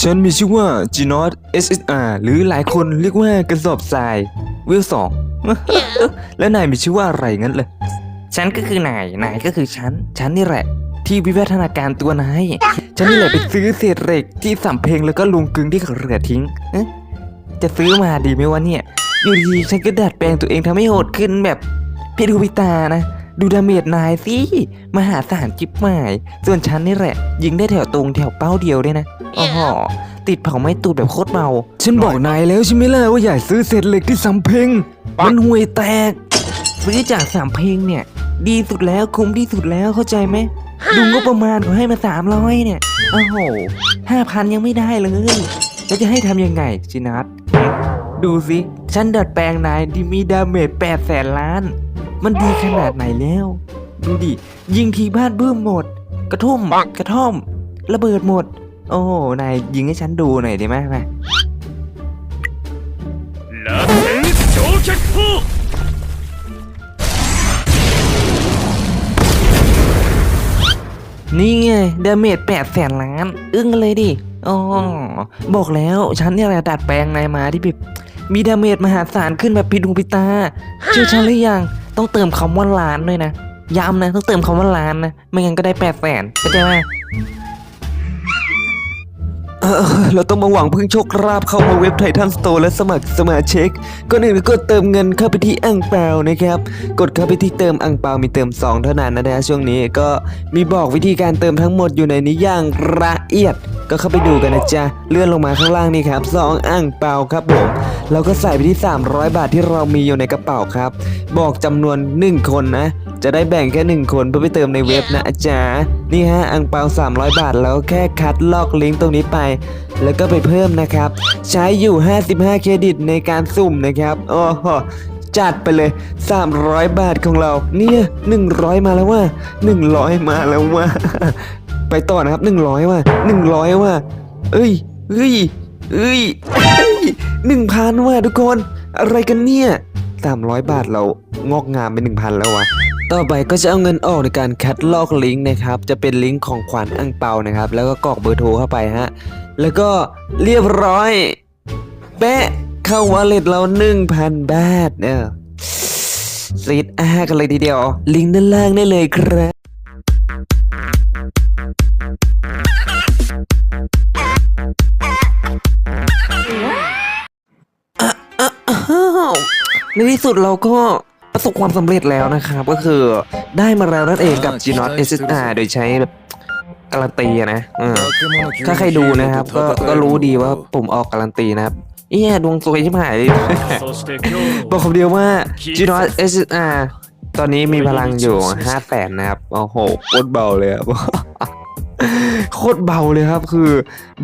ฉันมีชื่อว่า g n o t SSR หรือหลายคนเรียกว่ากระสอบทรายวิลสอง แล้วนายมีชื่อว่าอะไรงั้นเลย ฉันก็คือนาย นายก็คือฉัน ฉันนี่แหละ ที่วิวัฒนาการตัวนาย ฉันนี่แหละไปซื้อเศษเหล็กที่สำเพ็งแล้วก็ลุงกึงที่เขาเหลือทิ้งเอ๊ะจะซื้อมาดีไหมวะเนี่ย อยู่ดีๆฉันก็ดัดแปลงตัวเองทำให้โหดขึ้นแบบพิดูพิตานะ ดูดาเมจนายสิมหาศาลจิบหมาย ส่วนฉันนี่แหละ ยิงได้แถวตรงแถวเป้าเดียวด้วยนะอ๋อติดเผาไม้ตูดแบบโคตรเมาฉันบอกนายแล้วใช่ไหมล่ะว่าอย่าซื้อเศษเหล็กที่สำเพ็งมันห่วยแตก ซื้อจากสามเพลงเนี่ย ดีสุดแล้วคุ้มที่สุดแล้วเข้าใจไหมดูงบประมาณเขาให้มาสามร้อยเนี่ยโอ้โหห้าพันยังไม่ได้เลยแล้วจะให้ทำยังไงจินัทดูสิฉันดัดแปลงนายที่มีดาเมจแปดแสนล้าน มันดีขนาดไหนแล้ว ดูดิ ยิงทีบ้านเบื้มหมด กระทุ่มกระท่อม ระเบิดหมด โอ้นายยิงให้ฉันดูหน่อยได้ไหมมานี่ไงเดเมจแปดแสนล้าน อึ้งเลยดิอ๋อบอกแล้วฉันเนี่ยแหละดัดแปลงนายมาที่แบบมีดาเมจมหาศาลขึ้นแบบปิดหูปิตา เชื่อฉันหรือยัง ต้องเติมคำว่าล้านด้วยนะย้ำนะต้องเติมคำว่าล้านนะไม่งั้นก็ได้แปดแสนเข้าใจไหมเราต้องมาหวังพึ่งโชคราบเข้ามาเว็บไททันสโตร์และสมัครสมาชิกก่อนอื่นก็เติมเงินเข้าไปที่อ่างเปานะครับ กดเข้าไปที่เติมอ่างเปามีเติม 2 เท่านั้นนะฮะช่วงนี้ก็มีบอกวิธีการเติมทั้งหมดอยู่ในนี้อย่างละเอียด ก็เข้าไปดูกันนะจ๊ะ เลื่อนลงมาข้างล่างนี่ครับ2อ่างเปล่าครับผมเราก็ใส่ไปที่ 300 บาทที่เรามีอยู่ในกระเป๋าครับ บอกจำนวน 1 คนนะ จะได้แบ่งแค่ 1 คนเพื่อไปเติมในเว็บนะอาจารย์นี่ฮะอ่างเปา300 บาทแล้วแค่คัดลอกลิงก์ตรงนี้ไป แล้วก็ไปเพิ่มนะครับ ใช้อยู่ 55 เครดิตในการสุ่มนะครับโอ้โหจัดไปเลย 300 บาทของเรา เนี่ย 100 มาแล้วว่า 100 มาแล้วว่า ไปต่อนะครับ100ว่า100ว่าเอ้ยเอ้ยเอ้ยหนึ่งพันว่ะทุกคน อะไรกันเนี่ย300บาทเรางอกงามเป็น1,000แล้ววะต่อไปก็จะเอาเงินออกในการคัดลอกลิงก์นะครับ จะเป็นลิงก์ของขวัญอังเปานะครับ แล้วก็กรอกเบอร์โทรเข้าไปฮะ แล้วก็เรียบร้อย แปะเข้าวอลเล็ตเรา1,000บาทเออซีดอากันเลยทีเดียว ลิงก์ด้านล่างได้เลยครับ ในที่สุดเราก็ประสบความสำเร็จแล้วนะครับ ก็คือได้มาแล้วนั่นเองกับจีนอตเอสโดยใช้แบบการันตีนะถ้าใครดูนะครับ ก็ก็รู้ดีว่าผมออกการันตีนะครับเอ้ดวงสวยชิบหายบอกคำเดียวว่าจีนอตเอสตอนนี้มีพลังอยู่ห้าแสนนะครับ โอ้โหโคตรเบาเลยครับ โคตรเบาเลยครับ คือ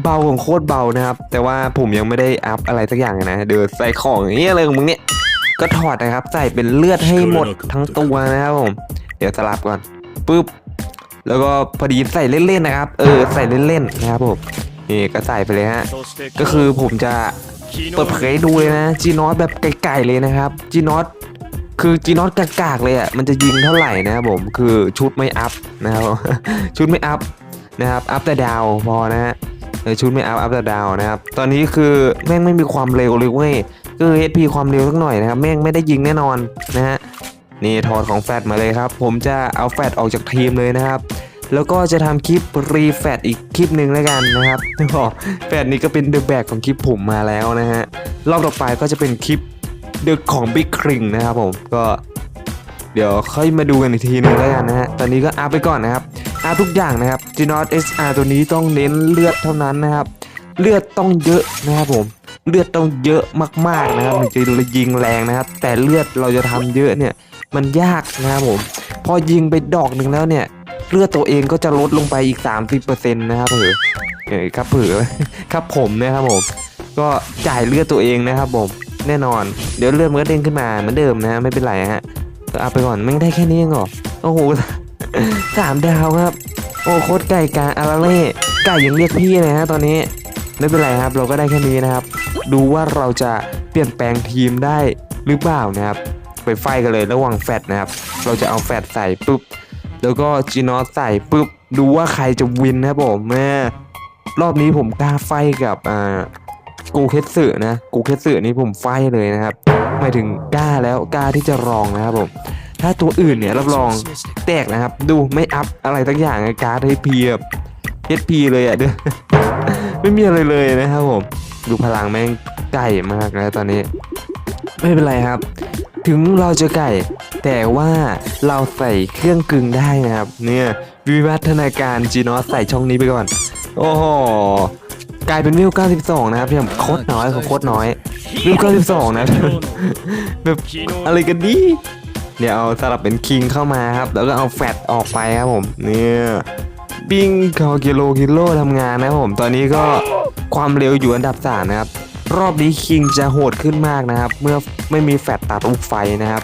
เบาของโคตรเบานะครับ แต่ว่าผมยังไม่ได้อัพอะไรสักอย่างนะ เดี๋ยวใส่ของอย่เงี้ยอะไรของมึงเนี่ย ก็ถอดนะครับ ใส่เป็นเลือดให้หมดทั้งตัวนะครับผม เดี๋ยวสลับก่อนปุ๊บ แล้วก็พอดีใส่เล่นๆนะครับ เออ ใส่เล่นๆนะครับผม นี่ก็ใส่ไปเลยฮะ ก็คือผมจะเปิดเผยดูเลยนะจีนอสแบบไก่ๆเลยนะครับจีนอสคือจีนอสกากๆเลยอะ มันจะยิงเท่าไหร่นะครับผม คือชุดไม่อัพนะครับ ชุดไม่อัพ นะครับอัพแต่ดาวพอนะฮะเออชุดไม่อัพอัพแต่ดาวนะครับตอนนี้คือแม่งไม่มีความเร็วเลยเว้ยคือ HP ความเร็วสักหน่อยนะครับแม่งไม่ได้ยิงแน่นอนนะฮะนี่ถอดของแฟดมาเลยครับ ผมจะเอาแฟดออกจากทีมเลยนะครับ แล้วก็จะทำคลิปรีแฟดอีกคลิปหนึ่งแล้วกันนะครับแฟดนี้ก็เป็นเดอะแบกของคลิปผมมาแล้วนะฮะรอบต่อไปก็จะเป็นคลิปเดอะของบิ๊กคริงนะครับผมก็เดี๋ยวค่อยมาดูกันอีกทีหนึงแล้วกันนะฮะ ตอนนี้ก็อัพไปก่อนนะครับ อัพทุกอย่างนะครับ g n o t SR ตัวนี้ต้องเน้นเลือดเท่านั้นนะครับ เลือดต้องเยอะนะครับผมเลือดต้องเยอะมากๆนะครับถึงจะยิงแรงนะครับ แต่เลือดเราจะทำเยอะเนี่ยมันยากนะครับผม พอยิงไปดอกหนึ่งแล้วเนี่ย เลือดตัวเองก็จะลดลงไปอีก 30%นะครับเผลอเออครับเผลอครับผมนะครับผม ก็จ่ายเลือดตัวเองนะครับผมแน่นอน เดี๋ยวเลือดมันก็เด้งขึ้นมาเหมือนเดิมนะไม่เป็นไรฮะก็เอาไปก่อนไม่ได้แค่นี้เองหรอโอ้โห สามดาวครับ โอ้โคตรไก่กาอาราเล่ไก่ยังเรียกพี่เลยฮะตอนนี้ไม่เป็นไรครับ เราก็ได้แค่นี้นะครับ ดูว่าเราจะเปลี่ยนแปลงทีมได้หรือเปล่านะครับ ไปไฟกันเลยระหว่างแฟดนะครับ เราจะเอาแฟดใส่ปุ๊บ แล้วก็จีนอสใส่ปุ๊บ ดูว่าใครจะวินนะครับผมแม่รอบนี้ผมกล้าไฟกับอ่ากูเคสสึนะกูเคสสึนี่ผมไฟเลยนะครับหมายถึงกล้าแล้วกล้าที่จะลองนะครับผม ถ้าตัวอื่นเนี่ยรับรองแตกนะครับ ดูไม่อัพอะไรทั้งอย่างการ์ดให้เพียบเอสพีเลยอะเด้อไม่มีอะไรเลยนะครับผม ดูพลังแม่งไก่มากนะตอนนี้ ไม่เป็นไรครับ ถึงเราจะไก่ แต่ว่าเราใส่เครื่องกึ่งได้นะครับ เนี่ยวิวัฒนาการจีนอสใส่ช่องนี้ไปก่อน โอ้โหกลายเป็นวิว 92 นะครับพี่ผมโคตรน้อยเขาโคตรน้อยวิว 92 นะแบบอะไรกันดี เดี๋ยวเอาสลับเป็นคิงเข้ามาครับ แล้วก็เอาแฟตออกไปครับผมเนี่ยบิงคากิโลกิโลทำงานนะครับผมตอนนี้ก็ความเร็วอยู่อันดับสามนะครับ รอบนี้คิงจะโหดขึ้นมากนะครับ เมื่อไม่มีแฟตตัดลูกไฟนะครับ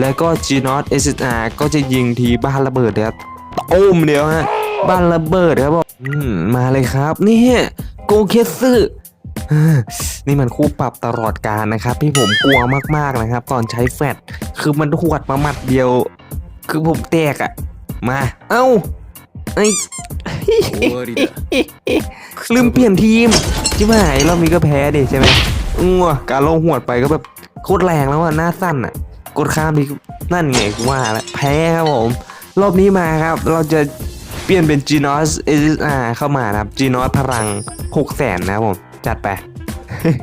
แล้วก็ g n o t SSR ก็จะยิงทีบ้านระเบิดนะครับโอ้มเดียวฮะบ้านระเบิดครับผมมาเลยครับนี่โกเคสึ นี่มันคู่ปรับตลอดการนะครับที่ผมกลัวมากๆนะครับ ตอนใช้แฟตคือมันหวดมาหมัดเดียว คือผมแตกอะมา เอ้าไอ้ลืมเปลี่ยนทีมจิ๋หายรอบนี้ก็แพ้ดิใช่ไหมอ้วการลงหวดไปก็แบบโคตรแรงแล้วอะหน้าสั้นอะกดข้ามดีนั่นไงกูว่าแล้วแพ้ครับผม รอบนี้มาครับ เราจะเปลี่ยนเป็น g n o s SSR เข้ามานะครับ g n o s พลัง6แสนนะครับผม จัดไป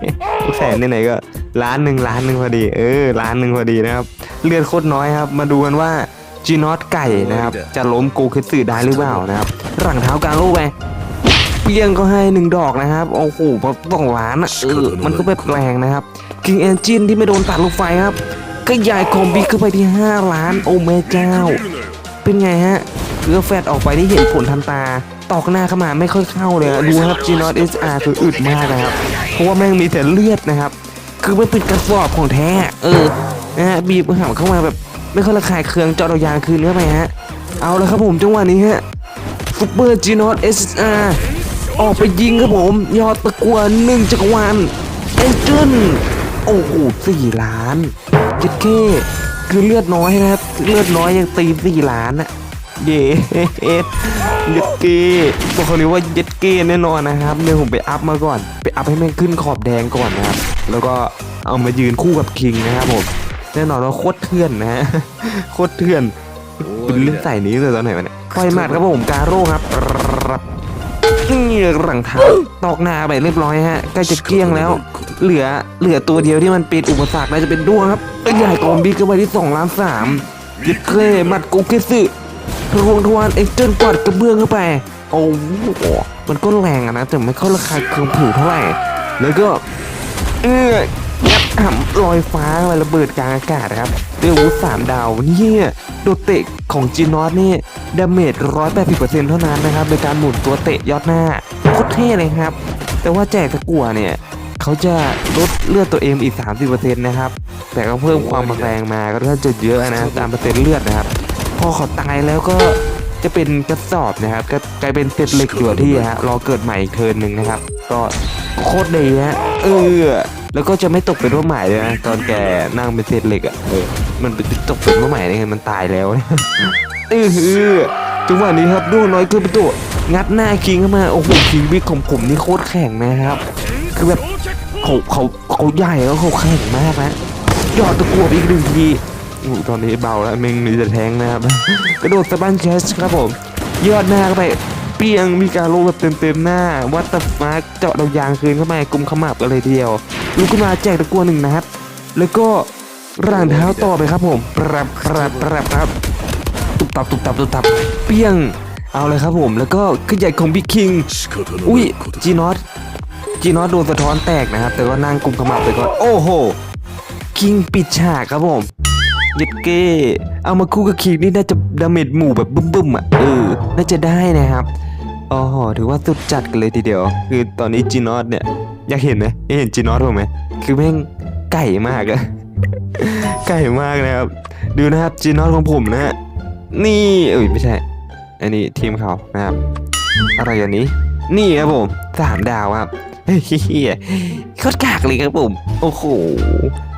6แสนไหนๆก็ล้านหนึ่งล้านหนึ่งพอดี เออล้านหนึ่งพอดีนะครับ เลือดโคตรน้อยครับ มาดูกันว่า g n o s ไก่นะครับ จะล้มโกคิสึได้หรือเปล่านะครับ หลังเท้ากลางลูกไปเปียงก็ให้หนึ่งดอกนะครับ โอ้โหพอสองล้านอะเออมันก็แบบแรงนะครับ King Engine ที่ไม่โดนตัดลูกไฟครับก็ยายคอมบิเข้าไปที่ 5 ล้าน โอ้แม่เจ้า เป็นไงฮะ เกือแฟดออกไปได้เห็นผลทันตา ตอกหน้าเข้ามาไม่ค่อยเข้าเลยอะดูครับ g n o t SR คืออึดมากนะครับ เพราะว่าแม่งมีแต่เลือดนะครับ คือมันเป็นกระสอบของแท้ เออนะฮะบีบหัวเข้ามาแบบไม่ค่อยระคายเคืองเจาะเอายางคืนเข้าไปฮะ เอาเลยครับผมจังหวะนี้ฮะซุปเปอร์จีนอต SSR ออกไปยิงครับผม ยอดตะกัวหนึ่งจักรวาลเอนเจนโอ้โหสี่ล้านเจ็ดเคคือเลือดน้อยนะครับ เลือดน้อยยังตีสี่ล้านอะ เย้เย็ดเก้บอกเขาเลยว่าเย็ดเก้แน่นอนนะครับเดี๋ยวผมไปอัพมาก่อน ไปอัพให้แม่งขึ้นขอบแดงก่อนนะครับ แล้วก็เอามายืนคู่กับคิงนะครับผมแน่นอนว่าโคตรเถื่อนนะฮะโคตรเถื่อนเป็นเล่นใส่นี้เลยตอนไหนวะเนี่ยปล่อยมัดครับผมกาโร่ครับรับนี่หลังเท้าตอกหน้าไปเรียบร้อยฮะใกล้จะเกลี้ยงแล้ว เหลือเหลือตัวเดียวที่มันเป็นอุปสรรคน่าจะเป็นด้วงครับเอ้ยใหญ่กอมบีก็ไปที่2ล้านสามยึดเคลมัดกุกเกสึ ทวงทวนเอ็กเจนกอดกระเบื้องเข้าไป โอ้โหมันก็แรงอะนะ แต่ไม่ค่อยระคายเคืองผิวเท่าไหร่ แล้วก็ เออยับหำลอยฟ้าไประเบิดกลางอากาศครับด้วยอาวุธสามดาวเนี่ยโดดเตะของจีนอสนี่ดาเมจร้อยแปดสิบเปอร์เซ็นต์เท่านั้นนะครับโดยการหมุนตัวเตะยอดหน้าโคตรเท่เลยครับ แต่ว่าแจกตะกั่วเนี่ยเขาจะลดเลือดตัวเองอีก 30%นะครับ แต่ก็เพิ่มความแรงมาก็ถ้าจะเยอะนะตามเปอร์เซ็นต์เลือดนะครับ พอเขาตายแล้วก็จะเป็นกระสอบนะครับก็กลายเป็นเศษเหล็กอยู่ที่ฮะรอเกิดใหม่อีกเทิร์นหนึ่งนะครับ ก็โคตรดีฮะเออแล้วก็จะไม่ตกเป็นว่าใหม่เลยนะตอนแกนั่งเป็นเศษเหล็กอะเออมันเป็นตกเป็นว่าใหม่ได้ไงมันตายแล้วเออฮือจังหวะนี้ครับด้วงน้อยเกินไปตัวงัดหน้าคิงเข้ามาโอ้โหคิงบิ๊กของผมนี่โคตรแข็งนะครับ คือแบบเขาเขาเขาใหญ่แล้วเขาแข็งมากนะยอดตะกัวอีกหนึ่งที ตอนนี้เบาแล้วแม่งมีแต่แทงนะครับ กระโดดสะบันแคชครับผม ยอดหน้าเข้าไป เปียงมีการโลแบบเต็มๆหน้า วัตตมาร์กเจาะเรายางคืนเข้าไปกลุ่มขมับกันเลยทีเดียวลุกขึ้นมาแจกตะกัวหนึ่งนะครับ แล้วก็ร่างเท้าต่อไปครับผมปรับปรับปรับครับ ตุบตับตุบตับตุบตับ เปียง เอาเลยครับผม แล้วก็ขึ้นใหญ่ของบิ๊กคิง อุ้ยจีนอตจีนอตโดนสะท้อนแตกนะครับ แต่ก็นั่งกุมขมับไปก่อน โอ้โห คิงปิดฉากครับผม ยิดเก้เอามาคู่กับคิงนี่น่าจะดาเมจหมู่แบบบึ้มๆอะเออน่าจะได้นะครับอ๋อถือว่าสุดจัดกันเลยทีเดียว คือตอนนี้จีนอตเนี่ยอยากเห็นไหมอยากเห็นจีนอตผมไหมคือแม่งไก่มากอะไก่มากนะครับ ดูนะครับจีนอตของผมนะฮะนี่เอ้ยไม่ใช่ อันนี้ทีมเขานะครับอะไรอันนี้ นี่ครับผมสามดาวครับเฮ้ยโคตรกากเลยครับผมโอ้โห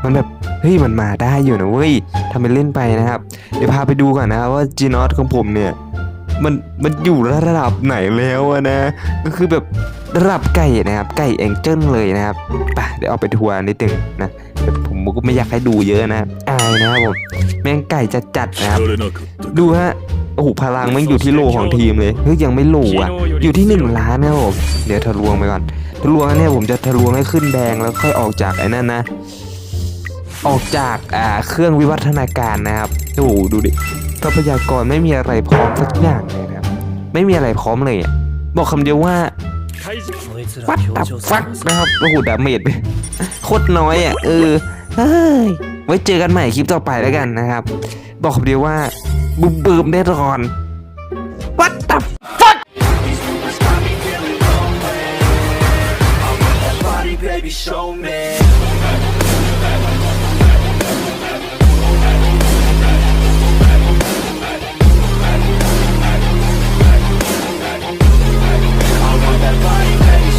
มันแบบเฮ้ยมันมาได้อยู่นะเว้ยทำเป็นเล่นไปนะครับ เดี๋ยวพาไปดูก่อนนะครับว่าจีนอตของผมเนี่ย มันมันอยู่ระดับไหนแล้วนะ ก็คือแบบระดับไก่นะครับ ไก่แองเจิ้นเลยนะครับปะเดี๋ยวเอาไปทัวร์นิดนึงนะผมก็ไม่อยากให้ดูเยอะนะอายนะครับผมแม่งไก่จะจัดนะครับ ดูฮะโอ้โหพลังแม่งอยู่ที่โลของทีมเลยเฮ้ยยังไม่โลอะ อยู่ที่1ล้านนะครับผมเดี๋ยวทะลวงไปก่อนทะลวงเนี่ยผมจะทะลวงให้ขึ้นแดงแล้วค่อยออกจากไอ้นั่นนะออกจากอ่าเครื่องวิวัฒนาการนะครับ โอ้ดูดิ ทรัพยากรไม่มีอะไรพร้อมสักอย่างเลยนะครับ ไม่มีอะไรพร้อมเลยอะบอกคำเดียวว่า怪人ฟัดตับฟักนะครับโอ้โหดาเมจโคตรน้อยอะเออเฮ้ยไว้เจอกันใหม่คลิปต่อไปแล้วกันนะครับ บอกคำเดียวว่าบึมบึมแน่นอน What the fuck Body, baby, show me.